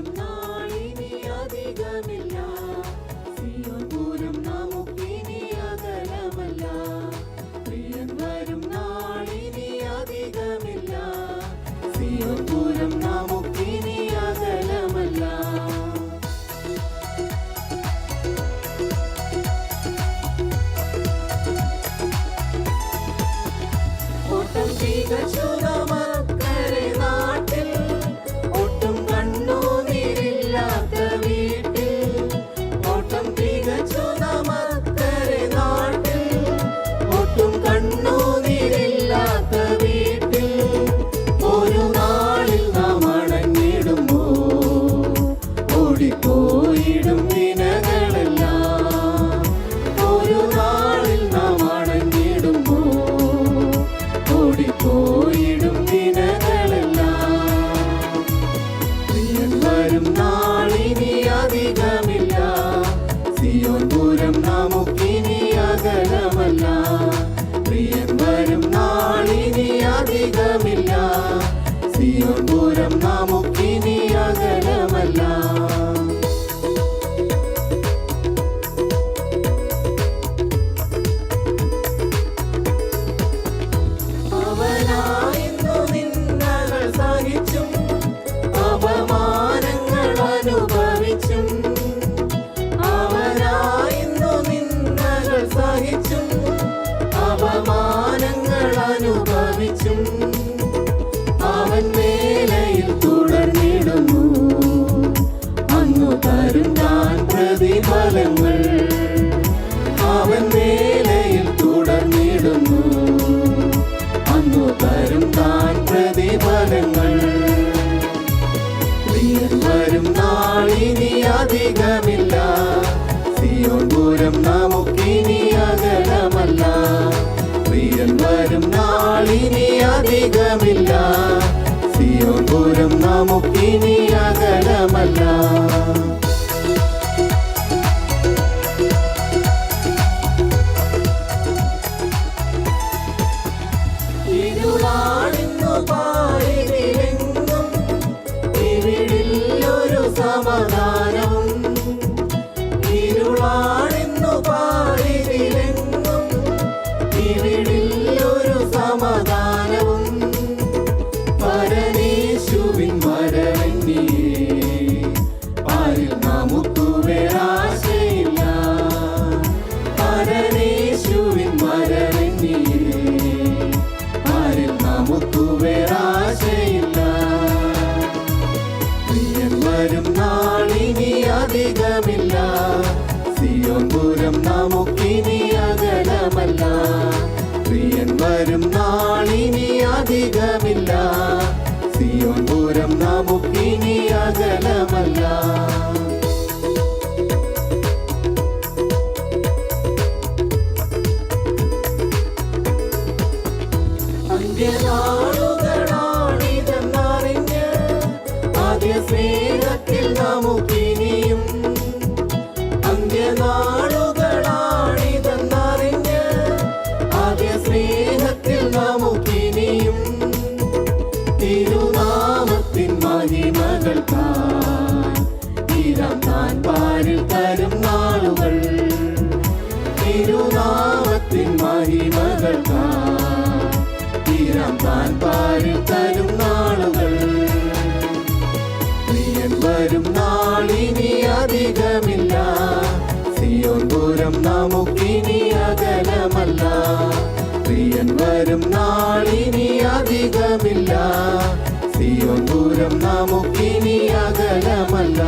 വരും നാളിനി അധികമില്ല. സിയോൻ പൂരം നമുക്കിനി അകലമല്ല. പ്രിയൻ വരും നാളിനി അധികമില്ല. സിയോൻ പൂരം നമുക്കിനി അകലമല്ല. ഓട്ടം തികച്ചു പൂരം നമുക്കിനി അകലമല്ല. പ്രിയൻ വരും നാളിനി അധികമില്ല. സിയോൻ ദൂരം നമുക്കിനി അകലമല്ല. അനുഭവിച്ചും അവൻ വേലയിൽ തുടർന്നിടുന്നു. അന്നു തരും താൻ പ്രതിഫലങ്ങൾ അവൻ വേലയിൽ തുടർന്നിടുന്നു. അന്നു തരും താൻ പ്രതിഫലങ്ങൾ വരും നാളിനി അധികമില്ല. സിയോൻ പൂരം നമുക്കിനി അധികമില്ല. സിയോപുരം പൂരം നമുക്കിനി അകലമല്ല. പാരിതിലെങ്ങും ഇവിടില്ലൊരു സമാധാനവും സ്നേഹത്തിൽ നമുക്കിനിയും അന്ത്യനാളുകളാണിതെന്നറിഞ്ഞ് ആദ്യ സ്നേഹത്തിൽ നമുക്കിനിയും തിരുനാമത്തിൻ മഹിമകൾക്കായി തീരം താൻ പാരിൽ തരും നാളുകൾ. തിരുനാമത്തിൻ മഹിമകൾക്കായി തീരം താൻ പാരിൽ തരും നാളുകൾ നമുക്കിനി അകലമല്ല. പ്രിയൻ വരും നാളിനി അധികമില്ല. സിയോ ദൂരം നമുക്കിനി അകലമല്ല.